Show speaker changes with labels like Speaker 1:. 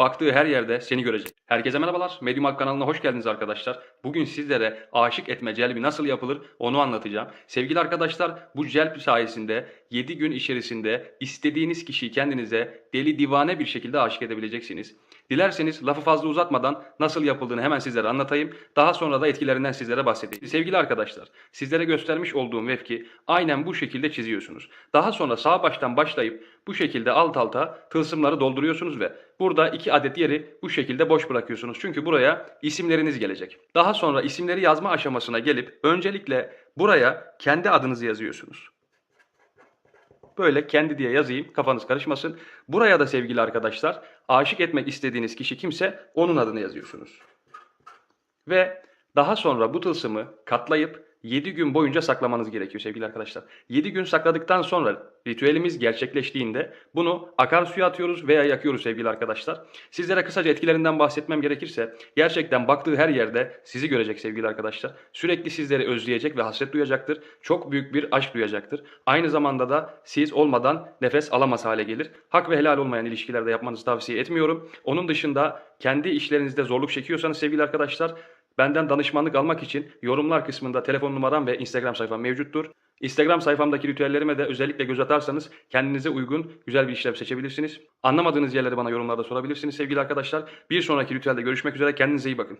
Speaker 1: Baktığı her yerde seni görecek. Herkese merhabalar. Medium Alp kanalına hoş geldiniz arkadaşlar. Bugün sizlere aşık etme celbi nasıl yapılır onu anlatacağım. Sevgili arkadaşlar bu celb sayesinde 7 gün içerisinde istediğiniz kişiyi kendinize deli divane bir şekilde aşık edebileceksiniz. Dilerseniz lafı fazla uzatmadan nasıl yapıldığını hemen sizlere anlatayım. Daha sonra da etkilerinden sizlere bahsedeyim. Sevgili arkadaşlar, sizlere göstermiş olduğum vefki aynen bu şekilde çiziyorsunuz. Daha sonra sağ baştan başlayıp bu şekilde alt alta tılsımları dolduruyorsunuz ve burada iki adet yeri bu şekilde boş bırakıyorsunuz. Çünkü buraya isimleriniz gelecek. Daha sonra isimleri yazma aşamasına gelip öncelikle buraya kendi adınızı yazıyorsunuz. Böyle kendi diye yazayım kafanız karışmasın. Buraya da sevgili arkadaşlar aşık etmek istediğiniz kişi kimse onun adını yazıyorsunuz. Ve daha sonra bu tılsımı katlayıp 7 gün boyunca saklamanız gerekiyor sevgili arkadaşlar. 7 gün sakladıktan sonra ritüelimiz gerçekleştiğinde bunu akarsuya atıyoruz veya yakıyoruz sevgili arkadaşlar. Sizlere kısaca etkilerinden bahsetmem gerekirse gerçekten baktığı her yerde sizi görecek sevgili arkadaşlar. Sürekli sizleri özleyecek ve hasret duyacaktır. Çok büyük bir aşk duyacaktır. Aynı zamanda da siz olmadan nefes alamaz hale gelir. Hak ve helal olmayan ilişkilerde yapmanızı tavsiye etmiyorum. Onun dışında kendi işlerinizde zorluk çekiyorsanız sevgili arkadaşlar Benden danışmanlık almak için yorumlar kısmında telefon numaram ve Instagram sayfam mevcuttur. Instagram sayfamdaki ritüellerime de özellikle göz atarsanız kendinize uygun güzel bir işlem seçebilirsiniz. Anlamadığınız yerleri bana yorumlarda sorabilirsiniz sevgili arkadaşlar. Bir sonraki ritüelde görüşmek üzere kendinize iyi bakın.